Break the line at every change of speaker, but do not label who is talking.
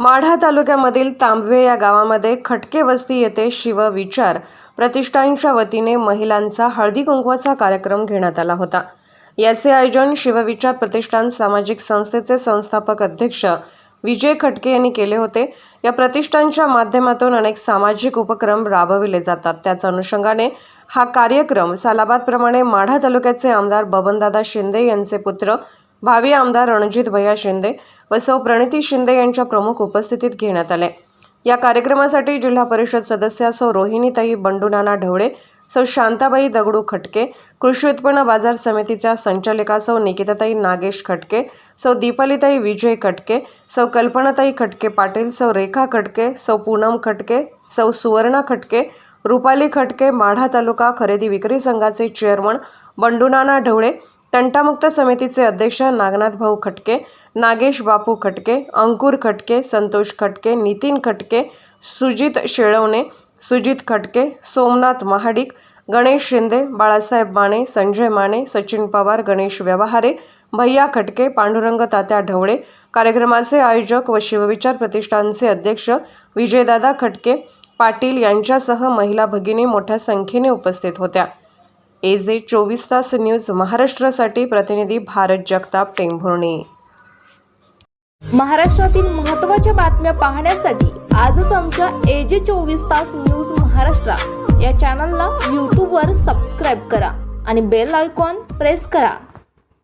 माढा तालुक्यामधील तांबवे या गावामध्ये खटके वस्ती येथे शिवविचार प्रतिष्ठानच्या वतीने महिलांचा हळदी कुंकवाचा कार्यक्रम घेण्यात आला होता. याचे आयोजन शिवविचार प्रतिष्ठान सामाजिक संस्थेचे संस्थापक अध्यक्ष विजय खटके यांनी केले होते. या प्रतिष्ठानच्या माध्यमातून अनेक सामाजिक उपक्रम राबविले जातात. त्याच अनुषंगाने हा कार्यक्रम सालाबादप्रमाणे माढा तालुक्याचे आमदार बबनदादा शिंदे यांचे पुत्र भावी आमदार रणजित भैया शिंदे व सौ प्रणिती शिंदे यांच्या प्रमुख उपस्थितीत घेण्यात आले. या कार्यक्रमासाठी जिल्हा परिषद सदस्या सौ रोहिणीताई बंडूनाना ढवळे सौ शांताबाई दगडू खटके कृषी उत्पन्न बाजार समितीच्या संचालिका सौ निकिताताई नागेश खटके सौ दीपालीताई विजय खटके सौ कल्पनाताई खटके पाटील सौ रेखा खटके सौ पूनम खटके सौ सुवर्णा खटके रुपाली खटके माढा तालुका खरेदी विक्री संघाचे चेअरमन बंडूनाना ढवळे तंटामुक्त समितीचे अध्यक्ष नागनाथ भाऊ खटके नागेश बापू खटके अंकुर खटके संतोष खटके नितीन खटके सुजित शेळवणे सुजित खटके सोमनाथ महाडिक गणेश शिंदे बाळासाहेब माने संजय माने सचिन पवार गणेश व्यवहारे भैया खटके पांडुरंग तात्या ढवळे कार्यक्रमाचे आयोजक व शिवविचार प्रतिष्ठानचे अध्यक्ष विजयदादा खटके पाटील यांच्यासह महिला भगिनी मोठ्या संख्येने उपस्थित होत्या. ए जे चोवीस तास न्यूज महाराष्ट्रासाठी प्रतिनिधी भारत जगताप टेंभुर्णे.
महाराष्ट्रातील महत्त्वाच्या बातम्या पाहण्यासाठी आजच आमच्या ए जे चोवीस तास न्यूज महाराष्ट्र या चॅनलला यूट्यूबवर सबस्क्राईब करा आणि बेल आयकॉन प्रेस करा.